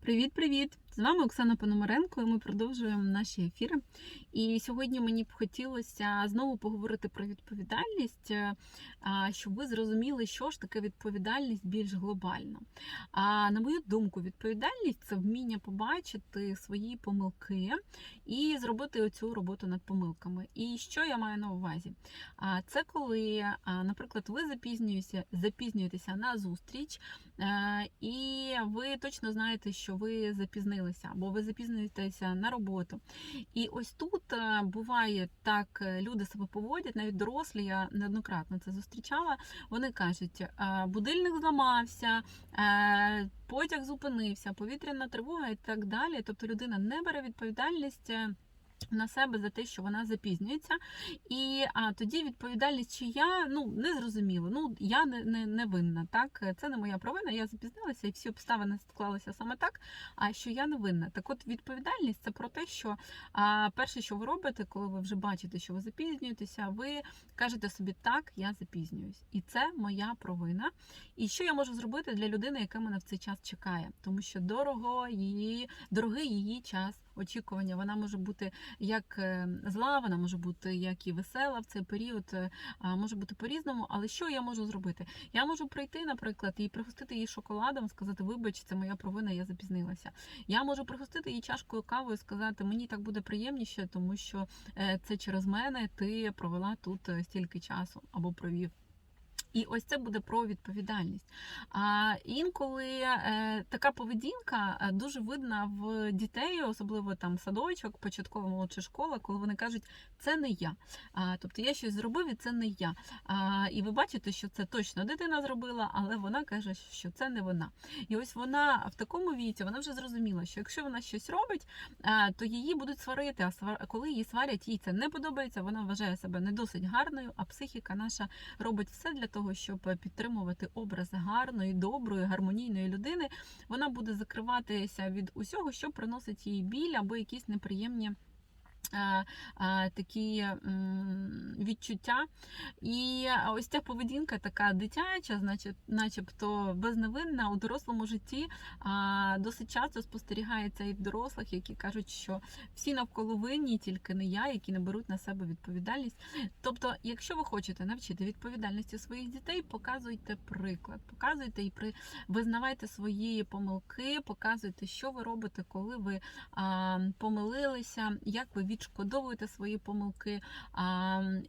Привіт-привіт! З вами Оксана Пономаренко, і ми продовжуємо наші ефіри. І сьогодні мені б хотілося знову поговорити про відповідальність, е, щоб ви зрозуміли, що ж таке відповідальність більш глобально. А на мою думку, відповідальність це вміння побачити свої помилки і зробити оцю роботу над помилками. І що я маю на увазі? Це коли, наприклад, ви запізнюєтеся, запізнюєтеся на зустріч, е, і ви точно знаєте, що ви запізнилися, або ви запізнюєтеся на роботу. І ось тут е, буває так, е, люди себе поводять, навіть дорослі, я неоднократно це зустрічала. Вони кажуть, е, будильник зламався, потяг зупинився, повітряна тривога і так далі. Тобто людина не бере відповідальність. На себе за те, що вона запізнюється, і а тоді відповідальність чия ну не зрозуміло. Ну я не, не, не винна. Так це не моя провина. Я запізнилася, і всі обставини склалися саме так. А що я не винна. Так, от відповідальність це про те, що а, перше, що ви робите, коли ви вже бачите, що ви запізнюєтеся, ви кажете собі так, я запізнююсь, і це моя провина. І що я можу зробити для людини, яка мене в цей час чекає, тому що дорого її, дорогий її час очікування. Вона може бути як е, зла, вона може бути як і весела в цей період, е, може бути по-різному. Але що я можу зробити? Я можу прийти, наприклад, і пригостити її шоколадом, сказати, вибач, це моя провина, я запізнилася. Я можу пригостити її чашкою кави і сказати, мені так буде приємніше, тому що е, це через мене ти провела тут стільки часу або провів. І ось це буде про відповідальність. А інколи е, така поведінка е, дуже видна в дітей, особливо там садочок, початкова молодша школа, коли вони кажуть, це не я. А, тобто я щось зробив і це не я. А, і ви бачите, що це точно дитина зробила, але вона каже, що це не вона. І ось вона в такому віці вона вже зрозуміла, що якщо вона щось робить, а, то її будуть сварити. А коли її сварять, їй це не подобається. Вона вважає себе не досить гарною, а психіка наша робить все для того, щоб підтримувати образ гарної, доброї, гармонійної людини. Вона буде закриватися від усього, що приносить їй біль або якісь неприємні. Е, е, Такі відчуття. І ось ця поведінка така дитяча, значить, начебто безневинна у дорослому житті досить часто спостерігається і в дорослих, які кажуть, що всі навколо винні, тільки не я, які не беруть на себе відповідальність. Тобто, якщо ви хочете навчити відповідальності своїх дітей, показуйте приклад, показуйте і при визнавайте свої помилки, показуйте, що ви робите, коли ви помилилися, як ви відшкодовуєте свої помилки,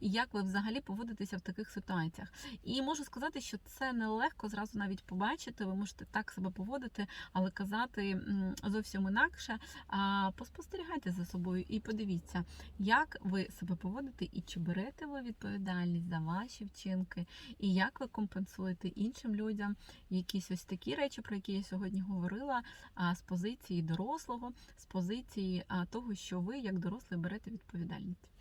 як ви взагалі поводитеся в таких ситуаціях. І можу сказати, що це нелегко зразу навіть побачити. Ви можете так себе поводити, але казати зовсім інакше. Поспостерігайте за собою і подивіться, як ви себе поводите і чи берете ви відповідальність за ваші вчинки, і як ви компенсуєте іншим людям якісь ось такі речі, про які я сьогодні говорила, з позиції дорослого, з позиції того, що ви як дорослий берете відповідальність.